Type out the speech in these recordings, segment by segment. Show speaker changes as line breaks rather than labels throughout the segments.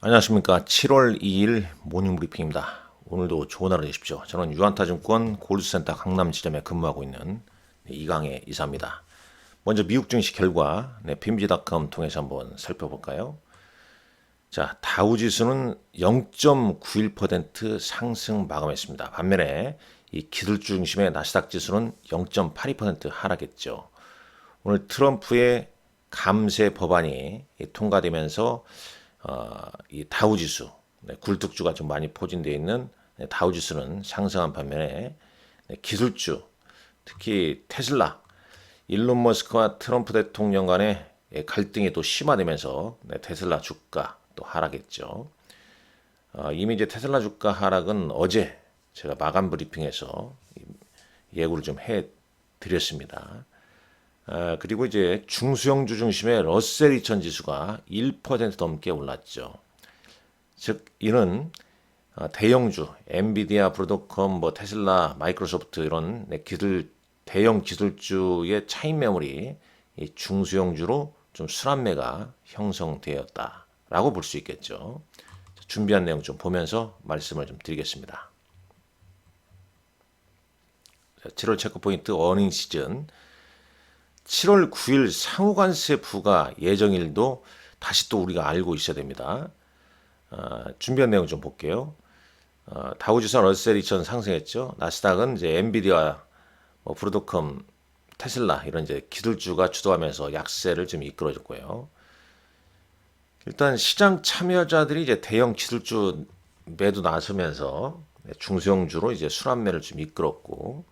안녕하십니까. 7월 2일 모닝 브리핑입니다. 오늘도 좋은 하루 되십시오. 저는 유한타증권 골드센터 강남 지점에 근무하고 있는 네, 이강의 이사입니다. 먼저 미국 증시 결과 네, 빔지닷컴 통해서 한번 살펴볼까요? 자, 다우지수는 0.91% 상승 마감했습니다. 반면에 이 기술주 중심의 나스닥 지수는 0.82% 하락했죠. 오늘 트럼프의 감세 법안이 통과되면서 어, 이 다우지수 네, 굴뚝주가 좀 많이 포진되어 있는 네, 다우지수는 상승한 반면에 네, 기술주 특히 테슬라 일론 머스크와 트럼프 대통령 간의 예, 갈등이 또 심화되면서 네, 테슬라 주가 또 하락했죠. 어, 이미 이제 테슬라 주가 하락은 어제 제가 마감 브리핑에서 예고를 좀 해 드렸습니다. 아, 그리고 이제 중수형주 중심의 러셀 2000 지수가 1% 넘게 올랐죠. 즉 이는 아, 대형주, 엔비디아, 브로드컴, 뭐 테슬라, 마이크로소프트 이런 네, 기술 대형 기술주의 차익 매물이 이 중수형주로 좀 순환매가 형성되었다라고 볼 수 있겠죠. 준비한 내용 좀 보면서 말씀을 좀 드리겠습니다. 7월 체크 포인트 어닝 시즌 7월 9일 상호관세 부과 예정일도 다시 또 우리가 알고 있어야 됩니다. 어, 준비한 내용 좀 볼게요. 어, 다우지수 러셀 2000 상승했죠. 나스닥은 이제 엔비디아, 뭐 브로드컴, 테슬라 이런 이제 기술주가 주도하면서 약세를 좀 이끌어줬고요. 일단 시장 참여자들이 이제 대형 기술주 매도 나서면서 중소형주로 이제 순환매를 좀 이끌었고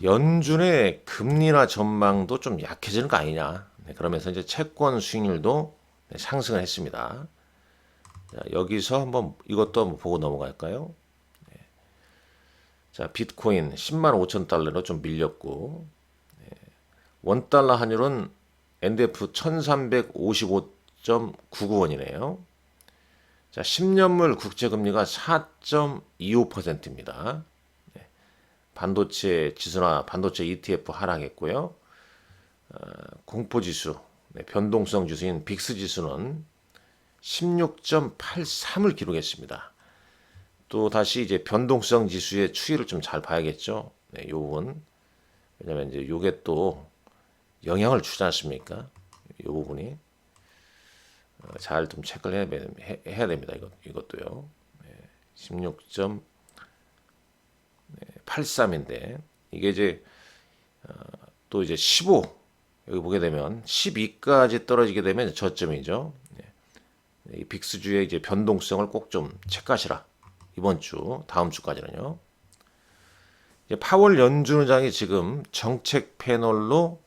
연준의 금리나 전망도 좀 약해지는 거 아니냐. 네, 그러면서 이제 채권 수익률도 네, 상승을 했습니다. 자, 여기서 한번 이것도 한번 보고 넘어갈까요? 네. 자, 비트코인 10만 5천 달러로 좀 밀렸고, 네. 원달러 환율은 NDF 1355.99원이네요. 자, 10년물 국제금리가 4.25%입니다. 반도체 지수나 반도체 ETF 하락했고요. 어, 공포지수, 네, 변동성 지수인 빅스 지수는 16.83을 기록했습니다. 또 다시 이제 변동성 지수의 추이를 좀 잘 봐야겠죠. 네, 요 부분. 왜냐면 이제 요게 또 영향을 주지 않습니까? 요 부분이 어, 잘좀 체크를 해야, 해야 됩니다. 이것, 이것도요. 네, 16. 83인데 이게 이제 어, 또 이제 15 여기 보게 되면 12까지 떨어지게 되면 저점이죠. 네. 이 빅스주의 이제 변동성을 꼭 좀 체크하시라. 이번 주, 다음 주까지는요. 이제 파월 연준 의장이 지금 정책 패널로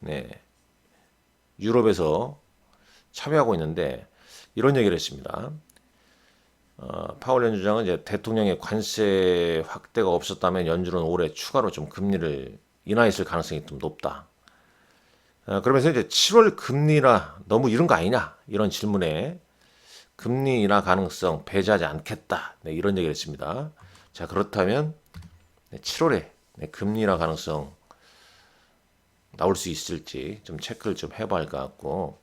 네, 유럽에서 참여하고 있는데 이런 얘기를 했습니다. 어, 파월 연주장은 이제 대통령의 관세 확대가 없었다면 연준은 올해 추가로 좀 금리를 인하했을 가능성이 좀 높다. 어, 그러면서 이제 7월 금리라 너무 이런 거 아니냐 이런 질문에 금리 인하 가능성 배제하지 않겠다 네, 이런 얘기를 했습니다. 자 그렇다면 네, 7월에 네, 금리 인하 가능성 나올 수 있을지 좀 체크를 좀 해봐야 할 것 같고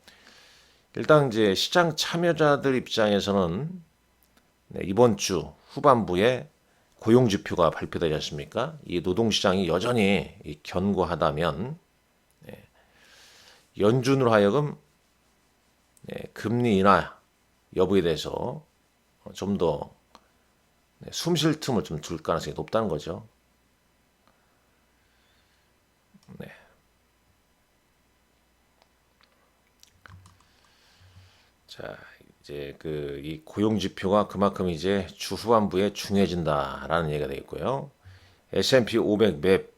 일단 이제 시장 참여자들 입장에서는 네, 이번 주 후반부에 고용 지표가 발표되지 않습니까? 이 노동 시장이 여전히 견고하다면 네, 연준으로 하여금 네, 금리 인하 여부에 대해서 좀더 네, 숨쉴 틈을 좀둘 가능성이 높다는 거죠. 네. 자, 이제 그 이 고용 지표가 그만큼 이제 주 후반부에 중요해진다라는 얘기가 되겠고요. S&P 500 맵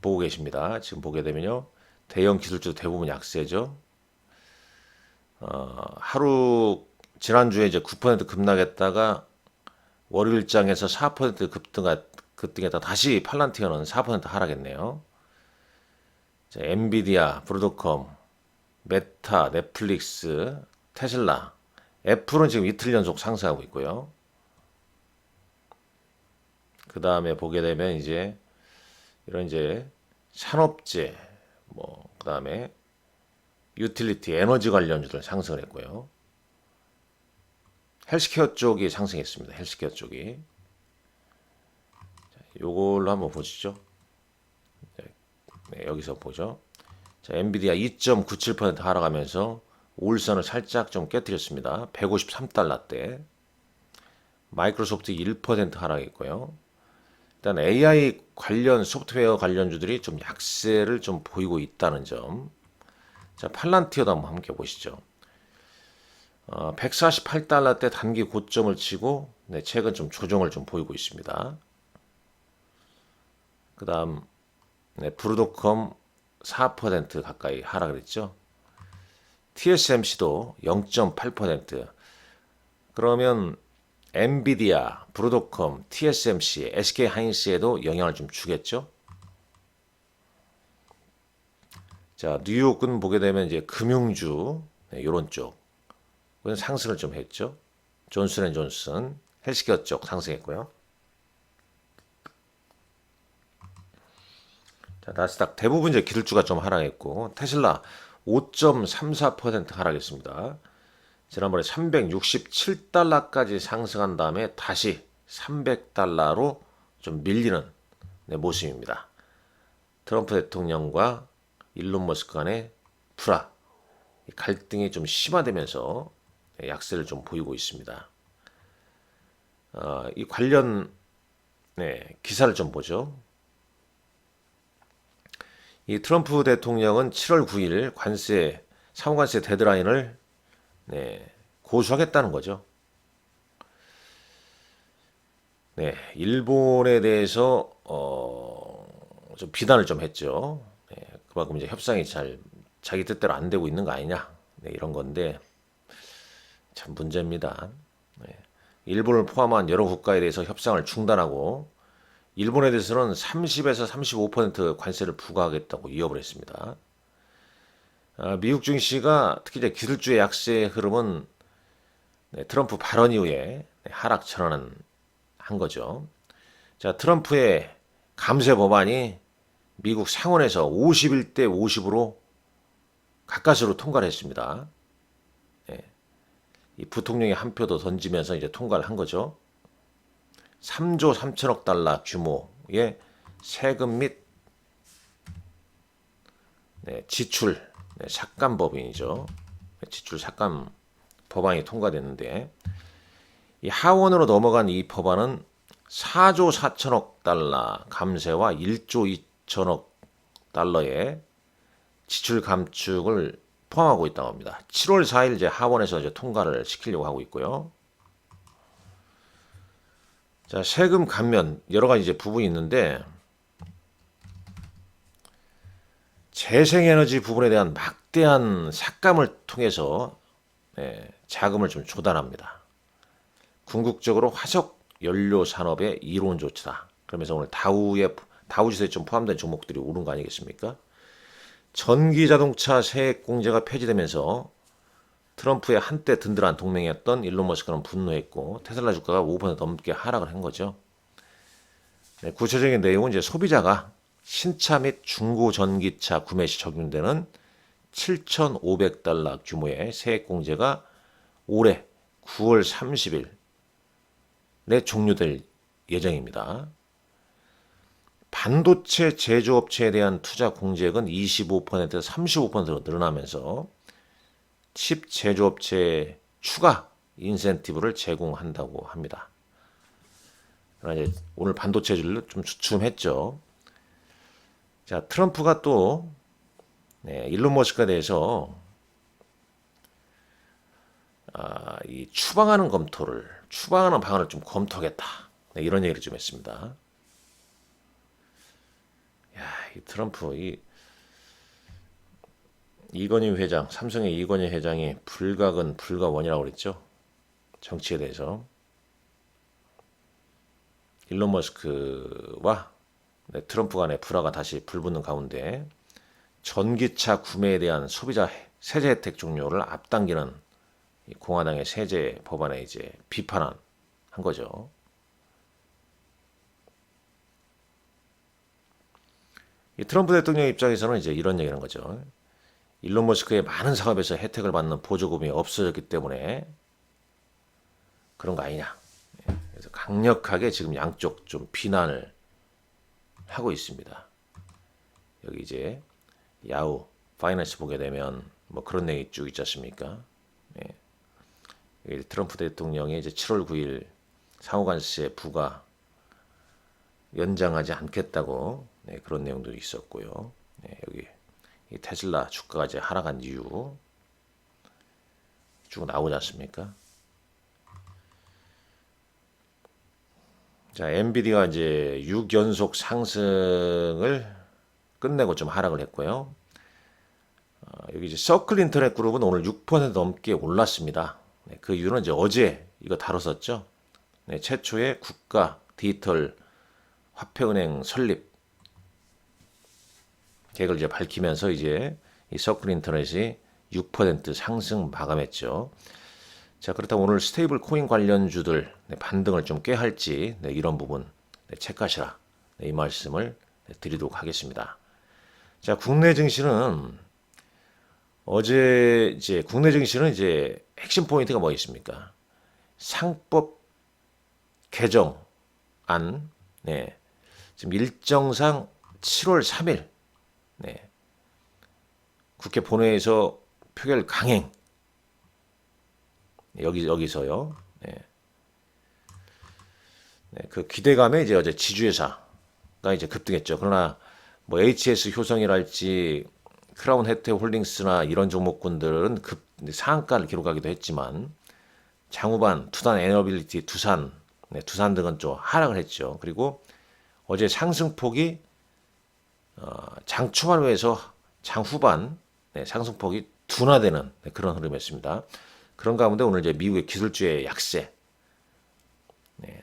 보고 계십니다. 지금 보게 되면요. 대형 기술주 대부분 약세죠. 어, 하루 지난주에 이제 9% 급락했다가 월요일장에서 4% 급등하, 급등했다 다시 팔란티어는 4% 하락했네요. 자, 엔비디아, 브로드컴, 메타, 넷플릭스, 테슬라, 애플은 지금 이틀 연속 상승하고 있고요. 그 다음에 보게 되면 이제 이런 이제 산업재, 뭐, 그 다음에 유틸리티, 에너지 관련주들 상승을 했고요. 헬스케어 쪽이 상승했습니다. 헬스케어 쪽이. 자, 요걸로 한번 보시죠. 네, 여기서 보죠. 자, 엔비디아 2.97% 하락하면서 올선을 살짝 좀 깨뜨렸습니다. 153달러대. 마이크로소프트 1% 하락했고요. 일단 AI 관련 소프트웨어 관련주들이 좀 약세를 좀 보이고 있다는 점. 자, 팔란티어도 한번 함께 보시죠. 어, 148달러대 단기 고점을 치고 네, 최근 좀 조정을 좀 보이고 있습니다. 그다음 네, 브루도컴 4% 가까이 하락을 했죠. TSMC도 0.8%. 그러면 엔비디아, 브루도컴, TSMC, SK 하이닉스에도 영향을 좀 주겠죠. 자, 뉴욕은 보게 되면 이제 금융주 네, 이런 쪽 그건 상승을 좀 했죠. 존슨앤존슨 헬스케어 쪽 상승했고요. 자, 나스닥 대부분 이제 기술주가 좀 하락했고 테슬라 5.34% 하락했습니다. 지난번에 367달러까지 상승한 다음에 다시 300달러로 좀 밀리는 네, 모습입니다. 트럼프 대통령과 일론 머스크 간의 불화, 갈등이 좀 심화되면서 네, 약세를 좀 보이고 있습니다. 어, 이 관련 네, 기사를 좀 보죠. 이 트럼프 대통령은 7월 9일 관세 상호관세 데드라인을 네, 고수하겠다는 거죠. 네, 일본에 대해서 어, 좀 비난을 좀 했죠. 네, 그만큼 이제 협상이 잘 자기 뜻대로 안 되고 있는 거 아니냐 네, 이런 건데 참 문제입니다. 네, 일본을 포함한 여러 국가에 대해서 협상을 중단하고 일본에 대해서는 30에서 35% 관세를 부과하겠다고 위협을 했습니다. 아, 미국 증시가 특히 이제 기술주의 약세의 흐름은 네, 트럼프 발언 이후에 네, 하락 전환은 한 거죠. 자, 트럼프의 감세 법안이 미국 상원에서 51대 50으로 가까스로 통과를 했습니다. 네. 이 부통령이 한 표도 던지면서 이제 통과를 한 거죠. 3조 3천억 달러 규모의 세금 및 네, 지출 네, 삭감 법인이죠. 네, 지출 삭감 법안이 통과됐는데 이 하원으로 넘어간 이 법안은 4조 4천억 달러 감세와 1조 2천억 달러의 지출 감축을 포함하고 있다고 합니다. 7월 4일 이제 하원에서 이제 통과를 시키려고 하고 있고요. 자, 세금 감면 여러 가지 이제 부분이 있는데 재생에너지 부분에 대한 막대한 삭감을 통해서 네, 자금을 좀 조달합니다. 궁극적으로 화석 연료 산업의 이론 조치다. 그러면서 오늘 다우에 다우지수에 좀 포함된 종목들이 오른 거 아니겠습니까? 전기 자동차 세액 공제가 폐지되면서 트럼프의 한때 든든한 동맹이었던 일론 머스크는 분노했고 테슬라 주가가 5% 넘게 하락을 한 거죠. 네, 구체적인 내용은 이제 소비자가 신차 및 중고 전기차 구매 시 적용되는 7,500달러 규모의 세액 공제가 올해 9월 30일에 종료될 예정입니다. 반도체 제조업체에 대한 투자 공제액은 25%에서 35%로 늘어나면서 칩 제조업체에 추가 인센티브를 제공한다고 합니다. 이제 오늘 반도체주를 좀 주춤했죠. 자, 트럼프가 또 네, 일론 머스크에 대해서 아, 이 추방하는 검토를 추방하는 방안을 좀 검토하겠다. 네, 이런 얘기를 좀 했습니다. 야, 이 트럼프 이 이건희 회장, 삼성의 이건희 회장이 불가근 불가원이라고 그랬죠. 정치에 대해서. 일론 머스크와 네, 트럼프 간의 불화가 다시 불붙는 가운데 전기차 구매에 대한 소비자 세제 혜택 종료를 앞당기는 공화당의 세제 법안에 이제 비판한 한 거죠. 이 트럼프 대통령 입장에서는 이제 이런 얘기를 한 거죠. 일론 머스크의 많은 사업에서 혜택을 받는 보조금이 없어졌기 때문에 그런 거 아니냐. 예, 그래서 강력하게 지금 양쪽 좀 비난을 하고 있습니다. 여기 이제 야후 파이낸스 보게 되면 뭐 그런 내용이 쭉 있지 않습니까? 예. 트럼프 대통령이 이제 7월 9일 상호관세 부과 연장하지 않겠다고 네, 그런 내용도 있었고요. 테슬라 주가가 이제 하락한 이유 쭉 나오지 않습니까? 자, 엔비디가 이제 6연속 상승을 끝내고 좀 하락을 했고요. 어, 여기 이제 서클 인터넷 그룹은 오늘 6% 넘게 올랐습니다. 네, 그 이유는 이제 어제 이거 다뤘었죠. 네, 최초의 국가 디지털 화폐은행 설립 계획을 이제 밝히면서 이제 이 서클 인터넷이 6% 상승 마감했죠. 자, 그렇다면 오늘 스테이블 코인 관련주들 네, 반등을 좀 꾀할지 네, 이런 부분 네, 체크하시라. 네, 이 말씀을 네, 드리도록 하겠습니다. 자, 국내 증시는 어제 이제 국내 증시는 이제 핵심 포인트가 뭐 있습니까? 상법 개정안 네. 지금 일정상 7월 3일 네. 국회 본회의에서 표결 강행 여기 여기서요. 네. 네, 그 기대감에 이제 어제 지주회사가 이제 급등했죠. 그러나 뭐 HS 효성이랄지 크라운 혜태 홀딩스나 이런 종목군들은 급 상한가를 기록하기도 했지만 장후반 투단 에너빌리티 두산 네, 두산 등은 좀 하락을 했죠. 그리고 어제 상승폭이 어, 장 초반에서 장 후반 네, 상승폭이 둔화되는 네, 그런 흐름이었습니다. 그런 가운데 오늘 이제 미국의 기술주의 약세, 네,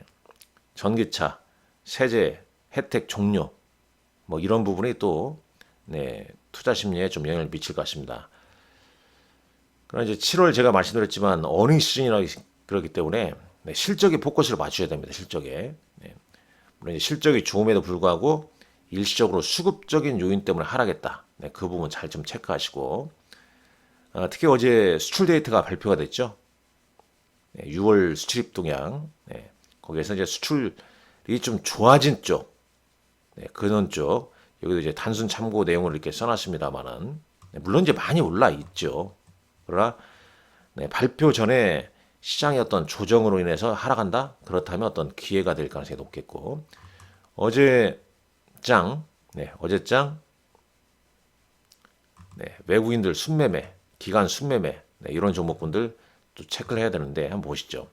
전기차, 세제 혜택 종료, 뭐 이런 부분이 또 네, 투자 심리에 좀 영향을 미칠 것 같습니다. 그러나 이제 7월 제가 말씀드렸지만 어닝 시즌이라 그렇기 때문에 네, 실적에 포커스를 맞춰야 됩니다. 실적에. 네. 물론 실적이 좋음에도 불구하고 일시적으로 수급적인 요인 때문에 하락했다. 네, 그 부분 잘 좀 체크하시고 어, 특히 어제 수출 데이터가 발표가 됐죠. 네, 6월 수출입 동향 네, 거기에서 이제 수출이 좀 좋아진 쪽, 네, 그런 쪽 여기도 이제 단순 참고 내용을 이렇게 써놨습니다만은 네, 물론 이제 많이 올라 있죠. 그러나 네, 발표 전에 시장의 어떤 조정으로 인해서 하락한다? 그렇다면 어떤 기회가 될 가능성이 높겠고 어제 장, 네, 어제 장, 네, 외국인들 순매매, 기간 순매매, 네, 이런 종목분들 또 체크를 해야 되는데 한번 보시죠.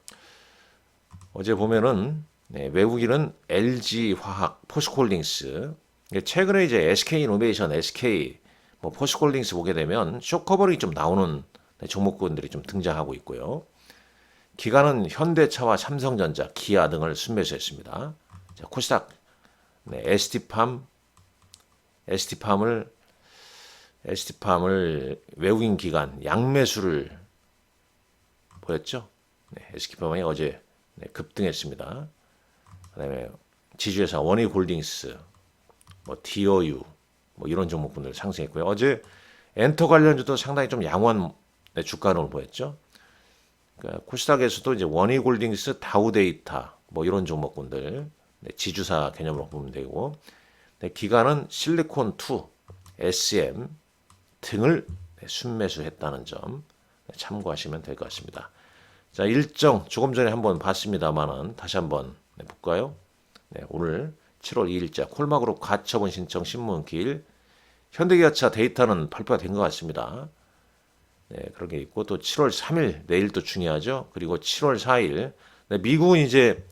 어제 보면은 네, 외국인은 LG 화학, 포스콜딩스, 최근에 이제 SK 이노베이션, SK, 뭐 포스콜딩스 보게 되면 쇼커버링이 좀 나오는 네, 종목군들이 좀 등장하고 있고요. 기관은 현대차와 삼성전자, 기아 등을 순매수했습니다. 자, 코스닥 네, ST팜 ST팜을 ST팜을 외국인 기관 양매수를 보였죠. 네, ST팜이 어제 네, 급등했습니다. 그다음에 지주회사 원희골딩스, 뭐 DOU, 뭐 이런 종목분들 상승했고요. 어제 엔터 관련주도 상당히 좀 양호한 네, 주가론을 보였죠. 그러니까 코스닥에서도 이제 원희골딩스, 다우데이터 뭐 이런 종목군들 네, 지주사 개념으로 보면 되고 네, 기간은 실리콘2, SM 등을 네, 순매수했다는 점 네, 참고하시면 될 것 같습니다. 자 일정 조금 전에 한번 봤습니다만은 다시 한번 네, 볼까요? 네, 오늘 7월 2일자 콜마그룹 가처분 신청 신문 길 현대기아차 데이터는 발표가 된 것 같습니다. 네, 그런 게 있고 또 7월 3일 내일 또 중요하죠. 그리고 7월 4일 네, 미국은 이제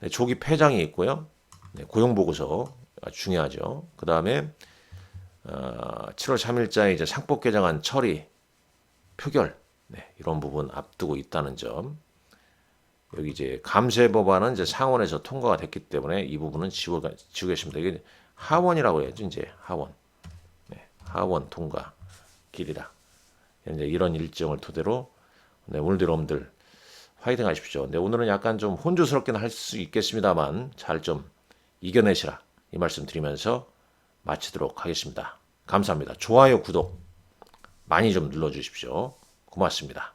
네, 조기 폐장이 있고요. 네, 고용 보고서 중요하죠. 그 다음에 어, 7월 3일자에 이제 상법 개정안 처리 표결 네, 이런 부분 앞두고 있다는 점. 여기 이제 감세 법안은 이제 상원에서 통과가 됐기 때문에 이 부분은 지워 지우겠습니다. 이게 하원이라고 해야죠. 이제 하원. 네, 하원 통과 길이다. 이제 이런 일정을 토대로 네, 오늘도 여러분들 화이팅 하십시오. 네, 오늘은 약간 좀 혼조스럽긴 할 수 있겠습니다만 잘 좀 이겨내시라 이 말씀 드리면서 마치도록 하겠습니다. 감사합니다. 좋아요, 구독 많이 좀 눌러주십시오. 고맙습니다.